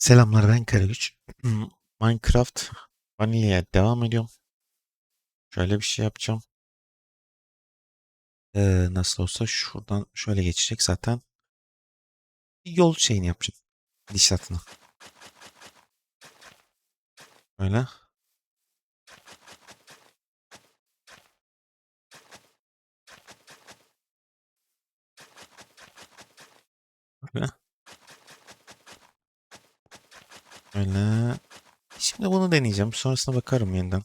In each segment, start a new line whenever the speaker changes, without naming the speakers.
Selamlar ben Karagüç. Minecraft Vanilla'ya devam ediyorum. Şöyle bir şey yapacağım. Ee, nasıl olsa şuradan şöyle geçecek zaten. Bir yol şeyini yapacağım. Gidişatını. Böyle. Böyle. Böyle. Şimdi bunu deneyeceğim. Sonrasına bakarım yeniden.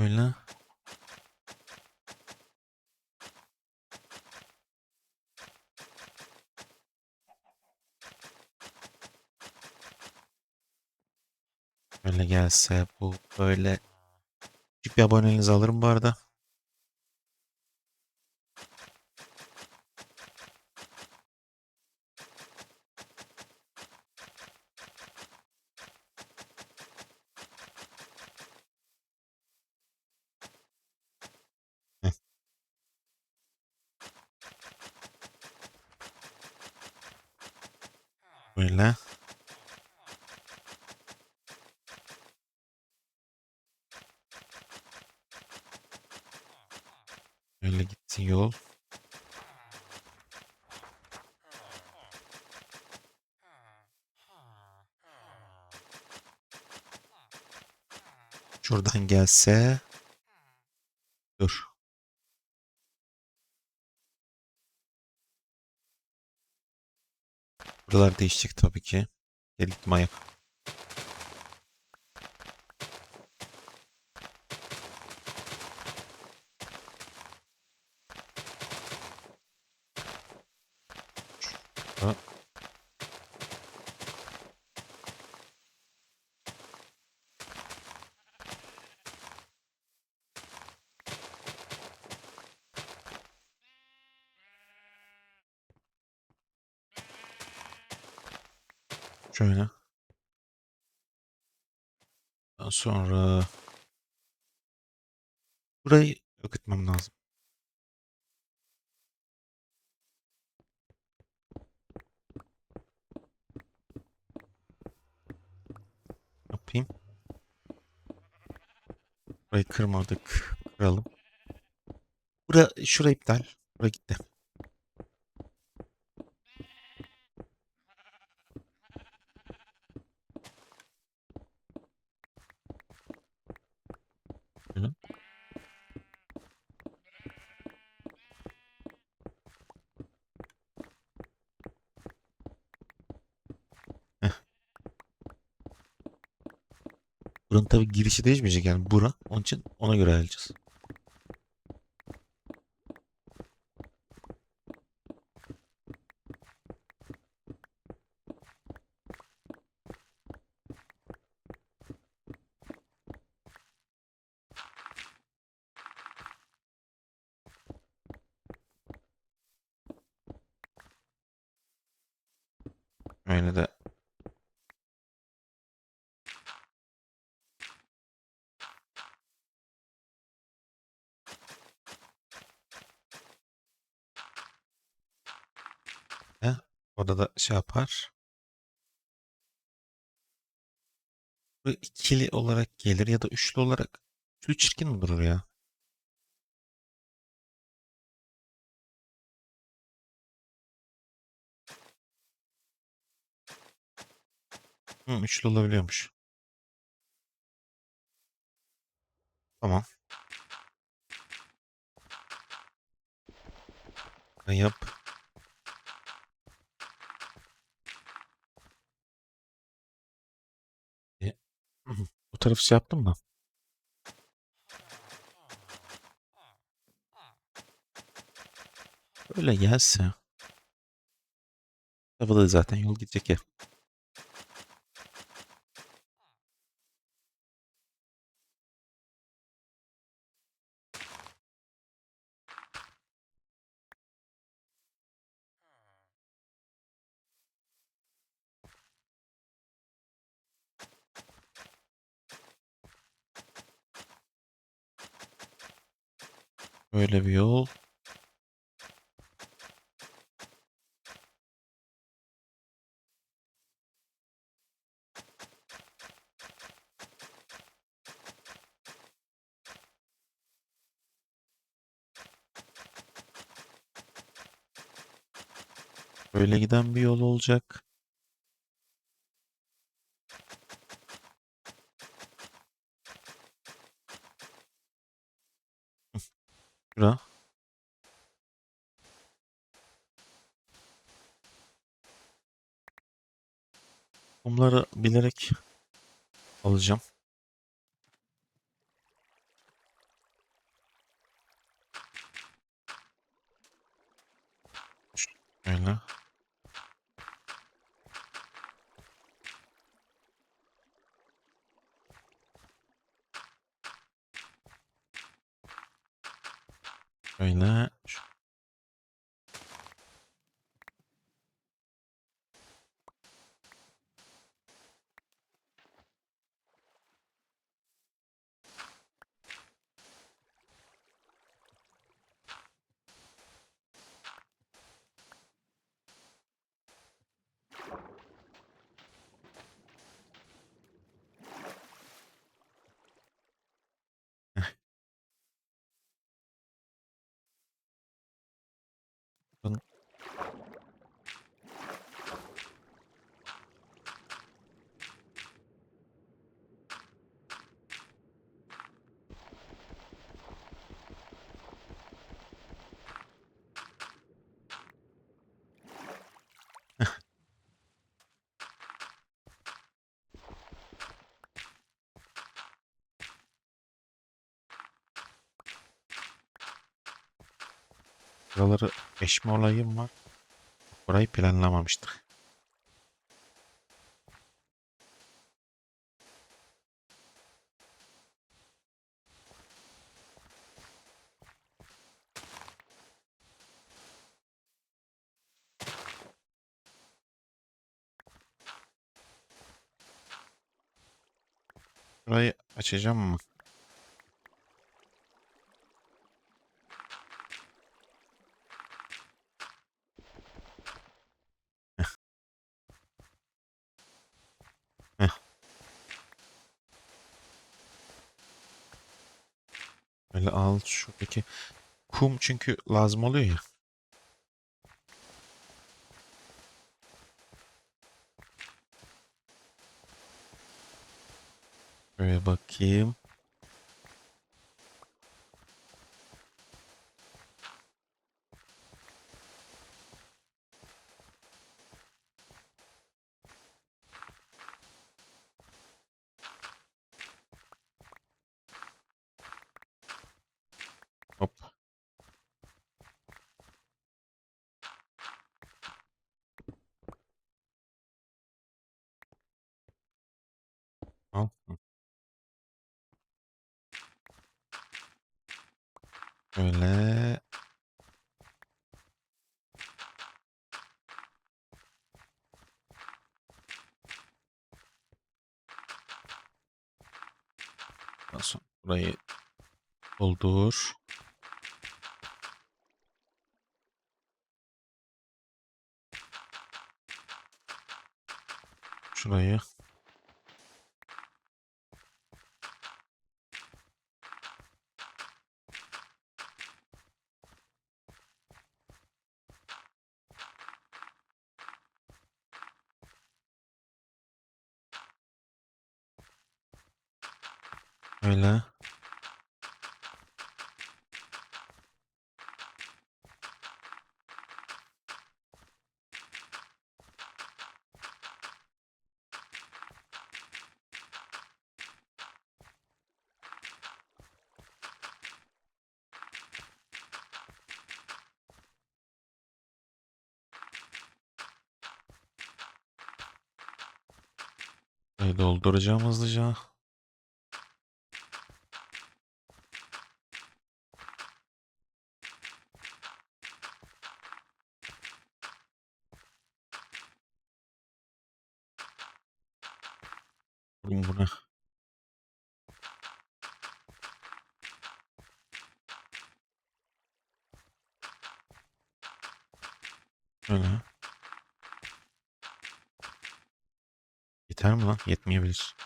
Böyle. Böyle gelse bu böyle küçük bir aboneliğinizi alırım bu arada. Heh. Böyle. Böyle gitsin yol. Şuradan gelse. Dur. Buralar değişecek tabii ki. Gel gittim Şöyle. Daha sonra burayı yok etmem lazım. Yapayım. Burayı kırmadık. Kıralım. Bura, şurayı iptal. Bura gitti. Şöyle. Heh. Buranın tabii girişi değişmeyecek yani bura. Onun için ona göre ayarlayacağız. Öyle de orada da şey yapar. Bu ikili olarak gelir ya da üçlü olarak. Üçlü çirkin durur ya? Hı, üçlü olabiliyormuş. Tamam. Ben yap. E, hı hı. Bu tarafı şey yaptım mı? Böyle gelse. Tarafa da zaten yol gidecek ya. Böyle bir yol. Böyle giden bir yol olacak. Şura. Kumları bilerek alacağım. Şöyle. Şöyle. Şu- Buraları eşme olayım var. Burayı planlamamıştık. Burayı açacağım mı? Heh. Böyle al şuradaki kum çünkü lazım oluyor ya. Böyle bakayım. Hop. Al. Hı. Ondan sonra burayı doldur. Şurayı. Öyle. Burayı dolduracağım hızlıca. Yetmeyebilir.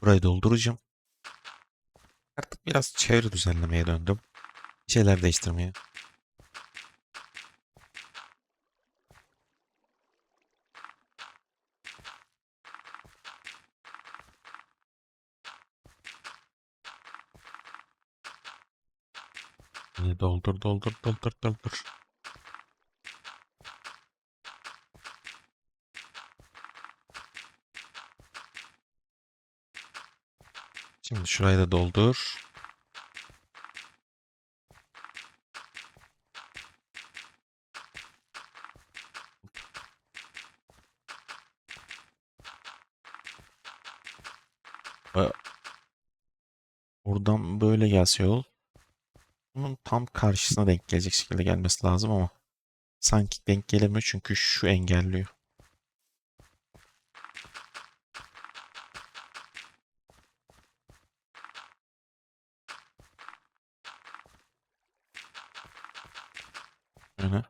Burayı dolduracağım. Artık biraz çevre düzenlemeye döndüm. Bir şeyler değiştirmeye. Doldur doldur doldur doldur. Şimdi şurayı da doldur. Buradan böyle gelse yol. Bunun tam karşısına denk gelecek şekilde gelmesi lazım ama sanki denk gelemiyor çünkü şu engelliyor. Böyle.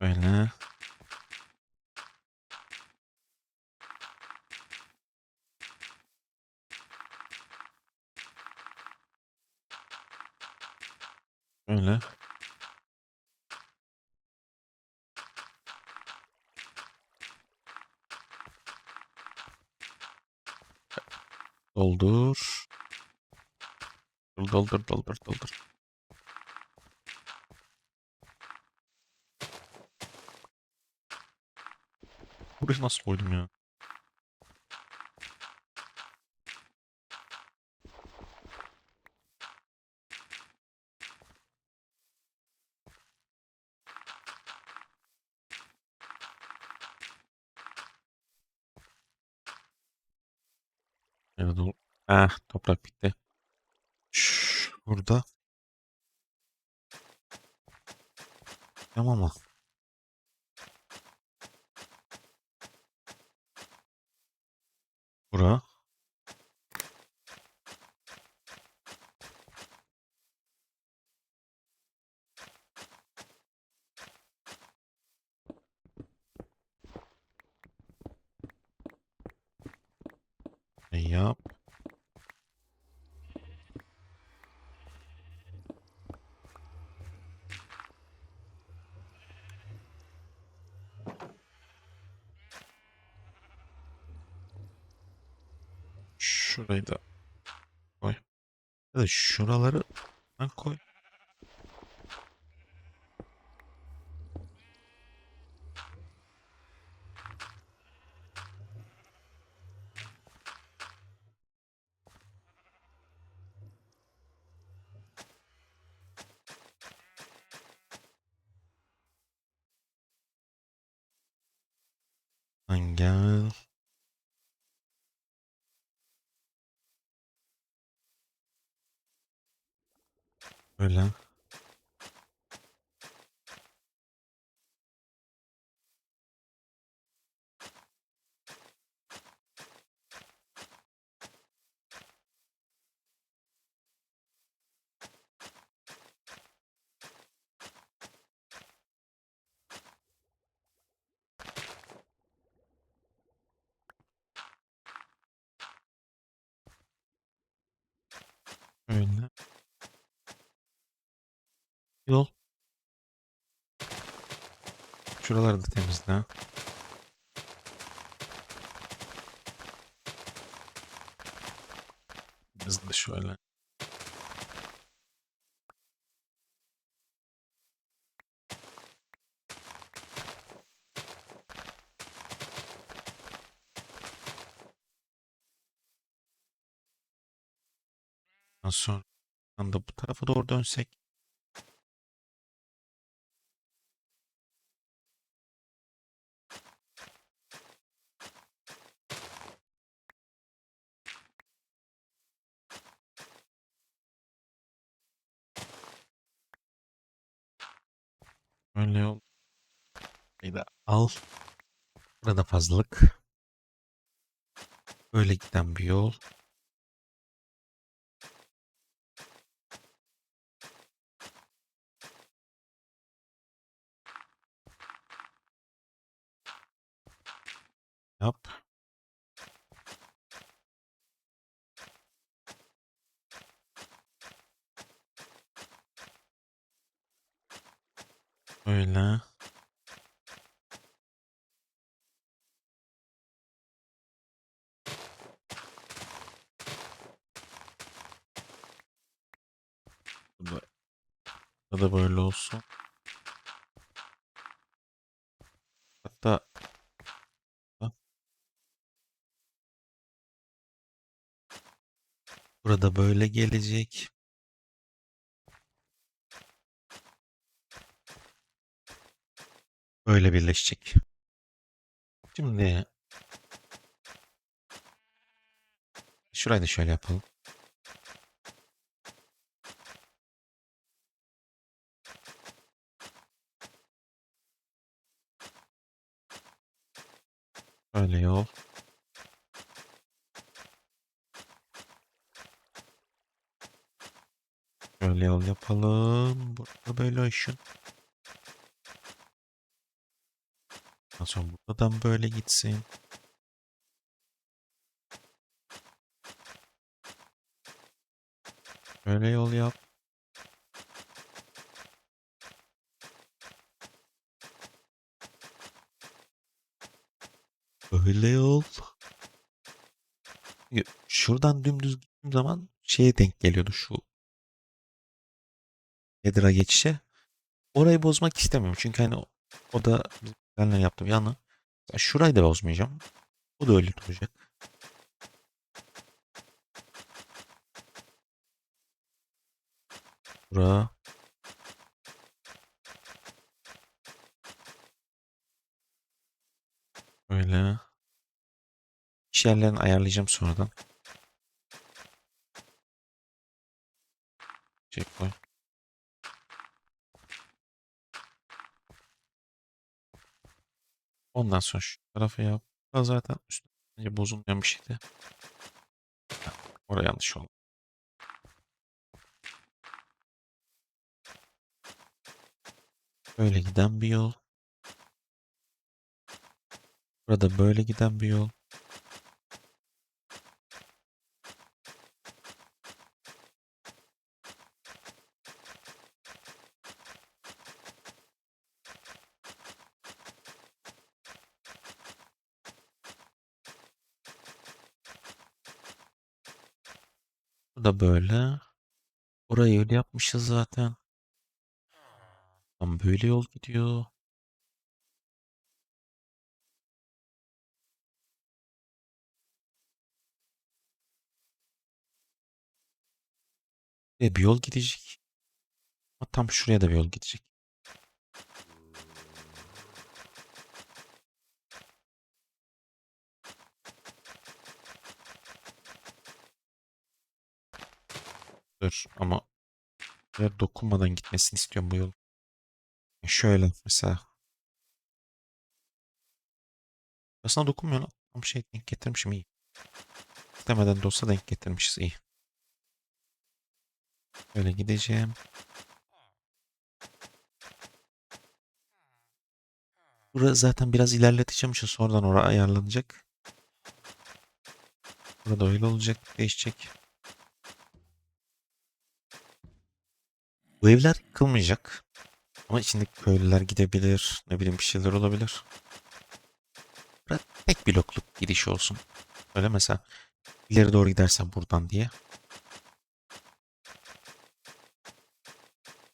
Böyle. Böyle. Doldur. Doldur doldur doldur doldur. Buraya nasıl koydum ya? Evet, dol- Ah, toprak bitti. Şş, burada. Tamam mı? Bura. E yap. Şurayı da koy. Da şuraları ben koy. Sen gel. Öyle. Yol. Şuraları da temizle. Hızlı şöyle. Ondan sonra bu tarafa doğru dönsek. Öyle ol. Bir de al. Burada fazlalık. Böyle giden bir yol. Yap. Öyle. Bu da, bu da böyle olsun. Hatta Ha. burada böyle gelecek. Böyle birleşecek. Şimdi şurayı da şöyle yapalım. Böyle yol. Böyle yol yapalım. Burada böyle ışın. Ondan sonra buradan böyle gitsin. Böyle yol yap. Böyle yol. Şuradan dümdüz gittiğim zaman şeye denk geliyordu şu Nedir'a geçişe. Orayı bozmak istemiyorum. Çünkü hani o da benimle yaptığım yanı. Ya Şurayı da bozmayacağım. Bu da öyle duracak. Bura. Böyle. İş yerlerini ayarlayacağım sonradan. Checkpoint. Ondan sonra şu tarafa yap. Bu zaten üstüne bozulmayan bir şeydi. Oraya yanlış oldu. Böyle giden bir yol. Burada böyle giden bir yol. Bu da böyle. Orayı öyle yapmışız zaten. Tam böyle yol gidiyor. Ve bir yol gidecek. Ama tam şuraya da bir yol gidecek. Dur ama buraya dokunmadan gitmesini istiyorum bu yol. Şöyle mesela. Aslında dokunmuyor lan. Tam şey denk getirmişim iyi. İstemeden de denk getirmişiz iyi. Böyle gideceğim. Burası zaten biraz ilerleteceğim için sonradan oraya ayarlanacak. Burada öyle olacak. Değişecek. Bu evler yıkılmayacak. Ama içindeki köylüler gidebilir. Ne bileyim bir şeyler olabilir. Burada tek blokluk gidiş olsun. Öyle mesela ileri doğru gidersen buradan diye.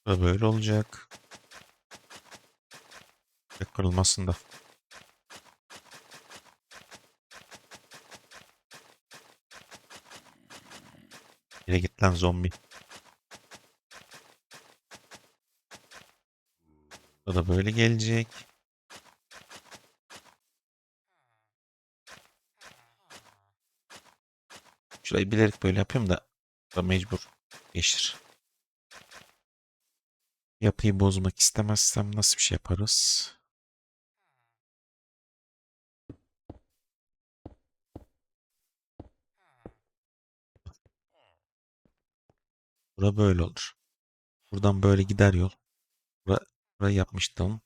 Ve böyle olacak. Ve kırılmasın da. Yine git lan zombi. Bu da böyle gelecek. Şurayı bilerek böyle yapıyorum da da mecbur geçir. Yapıyı bozmak istemezsem nasıl bir şey yaparız? Bura böyle olur. Buradan böyle gider yol. Bura, burayı yapmıştım.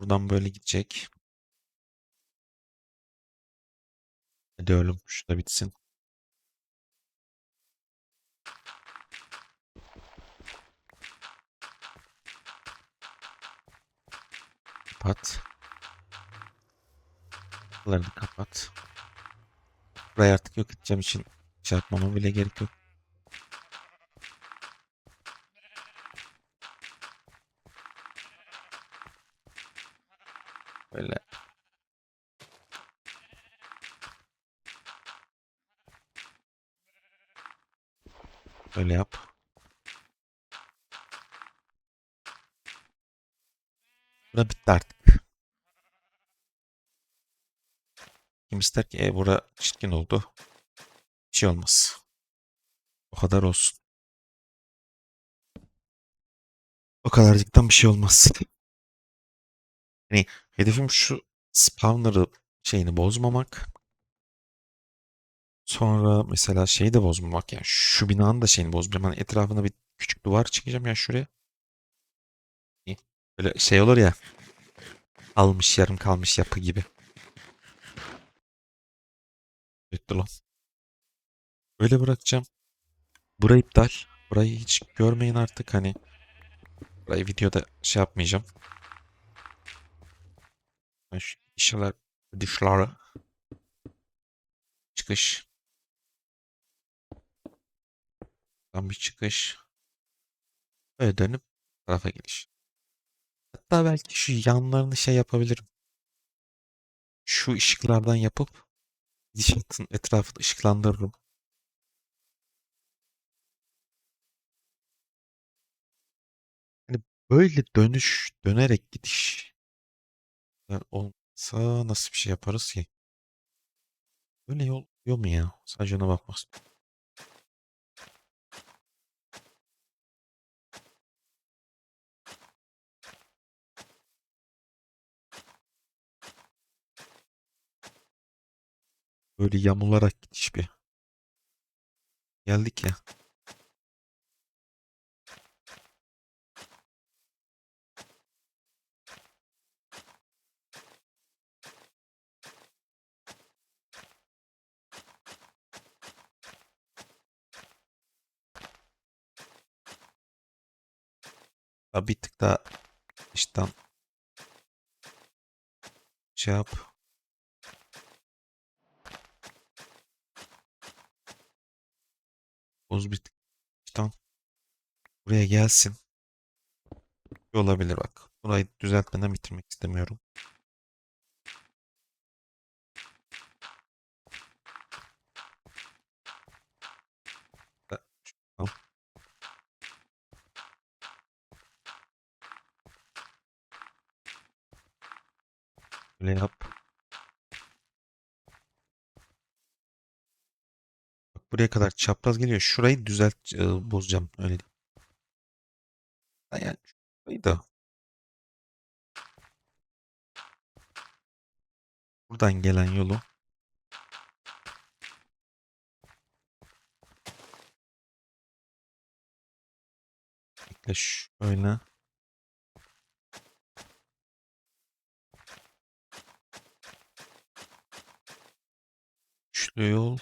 Buradan böyle gidecek. Hadi oğlum şu da bitsin. Kapat. Kapılarını kapat. Burayı artık yok edeceğim için şey yapmama bile gerek yok. Böyle. Böyle yap. Bura bitti artık. Kim ister ki e, bura çirkin oldu. Bir şey olmaz. O kadar olsun. O kadarcıktan bir şey olmaz. Hani hedefim şu spawner'ı şeyini bozmamak. Sonra mesela şeyi de bozmamak yani şu binanın da şeyini bozmayacağım. Hani etrafına bir küçük duvar çıkacağım ya şuraya. Böyle şey olur ya. Almış yarım kalmış yapı gibi. Bitti lan. Böyle bırakacağım. Burayı iptal. Burayı hiç görmeyin artık hani. Burayı videoda şey yapmayacağım. İnşallah dışları. Çıkış. Tam bir çıkış. Böyle dönüp tarafa geliş. Hatta belki şu yanlarını şey yapabilirim. Şu ışıklardan yapıp gidişatın etrafını ışıklandırırım. Hani böyle dönüş, dönerek gidiş olsa nasıl bir şey yaparız ki? Böyle yol yok mu ya? Sadece ona bakmak istiyorum. Böyle yamularak gidiş bir. Geldik ya. Daha bir tık daha işten şey yap. Boz bir tık işten buraya gelsin. Olabilir bak. Burayı düzeltmeden bitirmek istemiyorum. Böyle yap. Bak buraya kadar çapraz geliyor. Şurayı düzelt e, bozacağım öyle. Ha Yani şurayı da buradan gelen yolu şöyle üçlü yol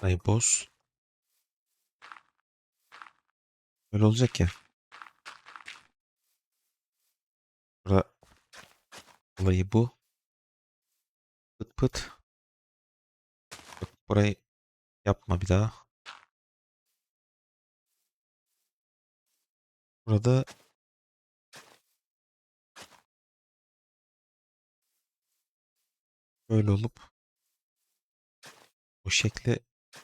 Burayı boz. Böyle olacak ya. Bura olayı bu. Pıt pıt. Burayı yapma bir daha. Burada böyle olup o şekli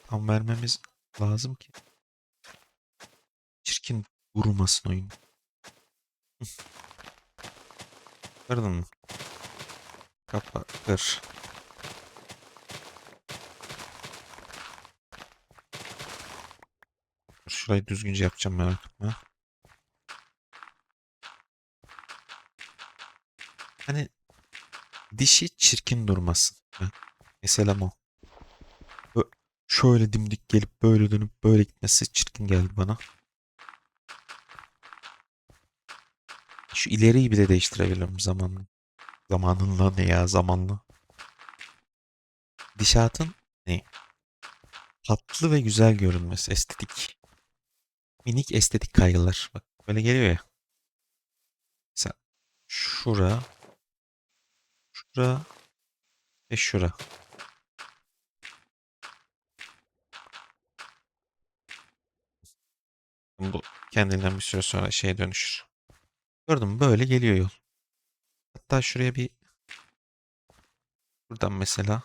tam vermemiz lazım ki çirkin vurmasın oyun. Kırdın mı? Kapa kır. Şurayı düzgünce yapacağım merak etme. Hani dişi çirkin durmasın. Mesela o. Şöyle dimdik gelip böyle dönüp böyle gitmesi çirkin geldi bana. şu ileriyi bile değiştirebilirim zamanla. Zamanınla ne ya zamanla. Gidişatın ne? Tatlı ve güzel görünmesi. Estetik. Minik estetik kaygılar. Bak böyle geliyor ya. Mesela şura. Şura. Ve şura. Bu kendinden bir süre sonra şeye dönüşür. Gördün mü? Böyle geliyor yol. Hatta şuraya bir buradan mesela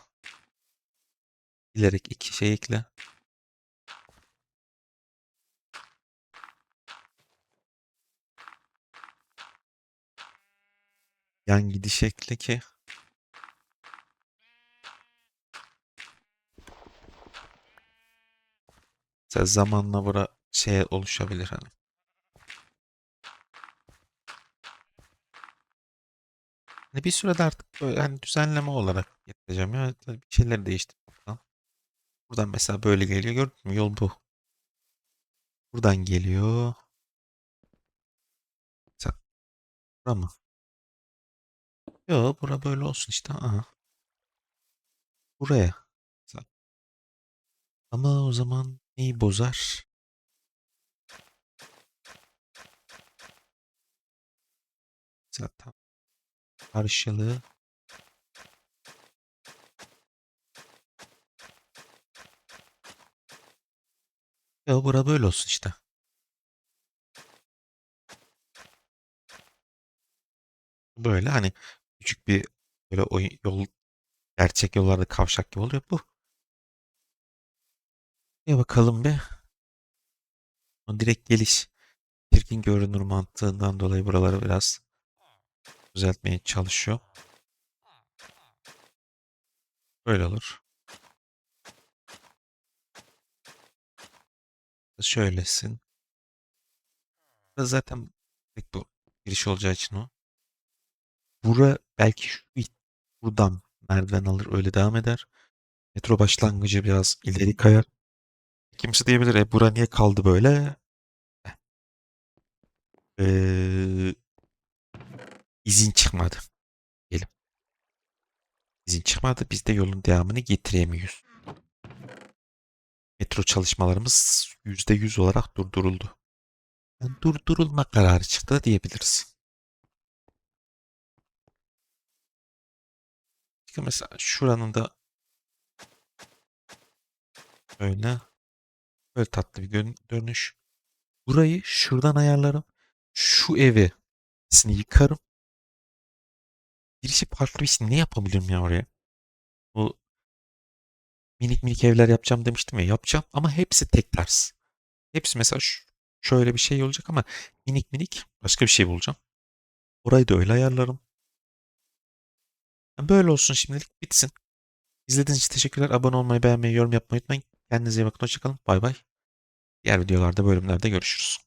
bilerek iki şey ekle. Yan gidiş ekle ki mesela zamanla bura şey oluşabilir hani. Hani bir sürede artık böyle hani düzenleme olarak yapacağım ya. Bir şeyleri değiştirdim falan. Buradan mesela böyle geliyor. Gördün mü? Yol bu. Buradan geliyor. Mesela bura mı? Yo bura böyle olsun işte. Aha. Buraya. Ama o zaman neyi bozar? Zaten karşılığı Ya bura böyle olsun işte. Böyle hani küçük bir böyle oyun yol gerçek yollarda kavşak gibi oluyor bu. Ya bakalım bir. Direkt geliş çirkin görünür mantığından dolayı buraları biraz düzeltmeye çalışıyor. Böyle olur. Şöylesin. Zaten tek bu giriş olacağı için o. Bura belki şu buradan merdiven alır öyle devam eder. Metro başlangıcı biraz ileri kayar. Kimse diyebilir e bura niye kaldı böyle? Ee, izin çıkmadı. Diyelim. İzin çıkmadı. Biz de yolun devamını getiremiyoruz. Metro çalışmalarımız %100 olarak durduruldu. Yani durdurulma kararı çıktı diyebiliriz. Mesela şuranın da öyle böyle tatlı bir dönüş. Burayı şuradan ayarlarım. Şu evi yıkarım. Girişi farklı bir şey ne yapabilirim ya oraya? Bu minik minik evler yapacağım demiştim ya yapacağım ama hepsi tek ters. Hepsi mesela şöyle bir şey olacak ama minik minik başka bir şey bulacağım. Orayı da öyle ayarlarım. Yani Böyle olsun şimdilik bitsin. İzlediğiniz için teşekkürler. Abone olmayı, beğenmeyi, yorum yapmayı unutmayın. Kendinize iyi bakın. Hoşçakalın. Bay bay. Diğer videolarda, bölümlerde görüşürüz.